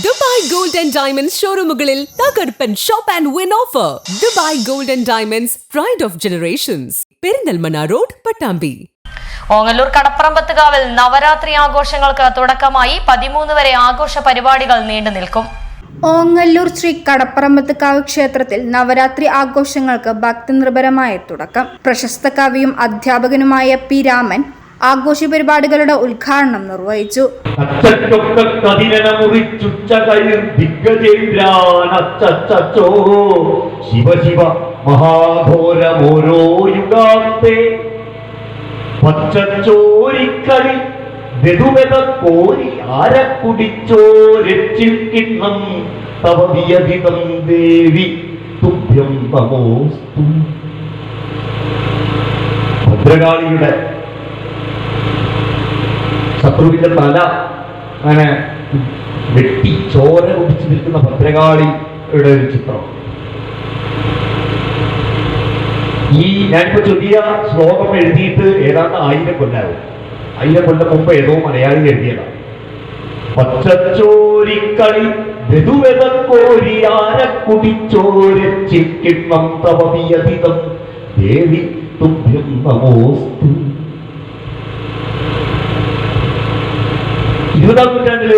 Dubai gold and diamonds ഷോറൂമുകളിൽ തകർപ്പൻ shop and win offer. Dubai gold and diamonds pride of generations Perinthalmanna road Pattambi. Ongallur കടപ്പറമ്പത്തുകാവിൽ Navaratri ആഘോഷങ്ങൾക്ക് തുടക്കമായി പതിമൂന്ന് വരെ ആഘോഷ പരിപാടികൾ നീണ്ടു നിൽക്കും. ഓങ്ങല്ലൂർ ശ്രീ കടപ്പറമ്പത്തുകാവ് ക്ഷേത്രത്തിൽ നവരാത്രി ആഘോഷങ്ങൾക്ക് ഭക്തിനിർഭരമായ തുടക്കം. പ്രശസ്ത കവിയും അധ്യാപകനുമായ പി രാമൻ ആഘോഷ പരിപാടികളുടെ ഉദ്ഘാടനം നിർവഹിച്ചു. ദേവി ഭദ്രകാളിയുടെ ശത്രുവിന്റെ തല അങ്ങനെ വെട്ടി ചോര കുടിച്ചു നിൽക്കുന്ന ഭദ്രകാളിയുടെ ഒരു ചിത്രം. ഈ ഞാനിപ്പോ ചൊല്ലിയ ശ്ലോകം എഴുതിയിട്ട് ഏതാണ്ട് ആയിരം കൊല്ലാവും ആയിരം കൊല്ലം മുമ്പ് ഏതോ മലയാളി എഴുതിയതാണ് പച്ചച്ചോരിക്കളി വെതുവെതക്കോരിയാരക്കുടിച്ചോരച്ചിക്കിണ്ണം തവവിയതിതം ദേവി തുഭ്യം നമോസ്തു. ഇരുപതാം നൂറ്റാണ്ടിൽ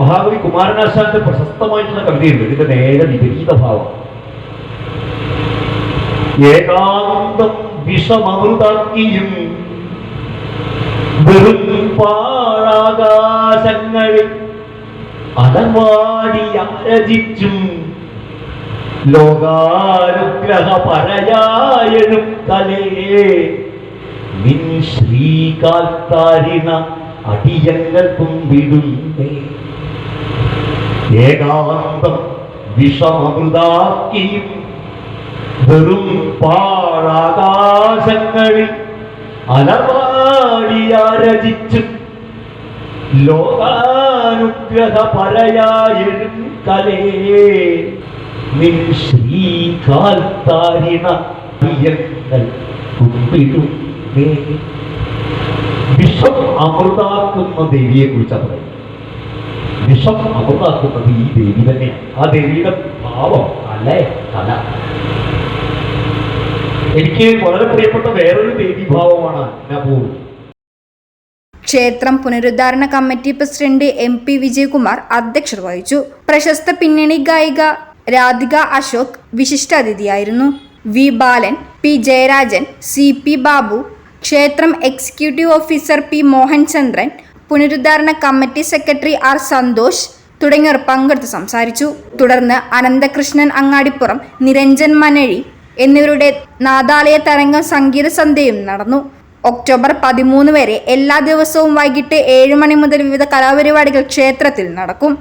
മഹാകവി കുമാരനാശാന്റെ പ്രശസ്തമായിട്ടുള്ള കവിതയുണ്ട്. ഇതിന്റെ നേരെ വിപരീത ഭാവം. ഏകാന്തം വിഷമമൃതാക്കിയും വെറും പാഴാകാശങ്ങളിൽ ആരജിച്ചും ലോകാനുഗ്രഹ പരയായനും കലേ നിൻ അടിയങ്ങൾക്കും വിടുന്നേ. ഏകാന്തം വിഷമമൃതാക്കിയും വെറും പാഴാകാശങ്ങളിൽ അലവാടിയാരചിച്ചു ലോകാനുഗ്രഹ പരയായും കലേ. നിൻ അടിയങ്ങൾ കുമ്പിടുന്നേ വിഷം അമൃതാക്കുന്ന ദേവിയെ കുറിച്ചാണ് പറയുന്നത്. വിഷം അമൃതാക്കുന്നത് ഈ ദേവി തന്നെയാണ്. ആ ദേവിയുടെ ഭാവം അല്ലേ കല എനിക്ക് വളരെ പ്രിയപ്പെട്ട വേറൊരു ദേവി ഭാവമാണ് നബൂർ ക്ഷേത്രം പുനരുദ്ധാരണ committee president M P Vijayakumar അധ്യക്ഷത വഹിച്ചു. പ്രശസ്ത പിന്നണി ഗായിക Radhika Ashok വിശിഷ്ടാതിഥിയായിരുന്നു. V Balan P Jayarajan C P Babu ക്ഷേത്രം എക്സിക്യൂട്ടീവ് ഓഫീസർ പി മോഹൻചന്ദ്രൻ പുനരുദ്ധാരണ കമ്മിറ്റി സെക്രട്ടറി ആർ സന്തോഷ് തുടങ്ങിയവർ പങ്കെടുത്ത് സംസാരിച്ചു. തുടർന്ന് അനന്തകൃഷ്ണൻ അങ്ങാടിപ്പുറം നിരഞ്ജൻ മനഴി എന്നിവരുടെ നാദാലയ തരംഗം സംഗീത സന്ധ്യയും നടന്നു. ഒക്ടോബർ പതിമൂന്ന് വരെ എല്ലാ ദിവസവും വൈകിട്ട് ഏഴ് മണി മുതൽ വിവിധ കലാപരിപാടികൾ ക്ഷേത്രത്തിൽ നടക്കും.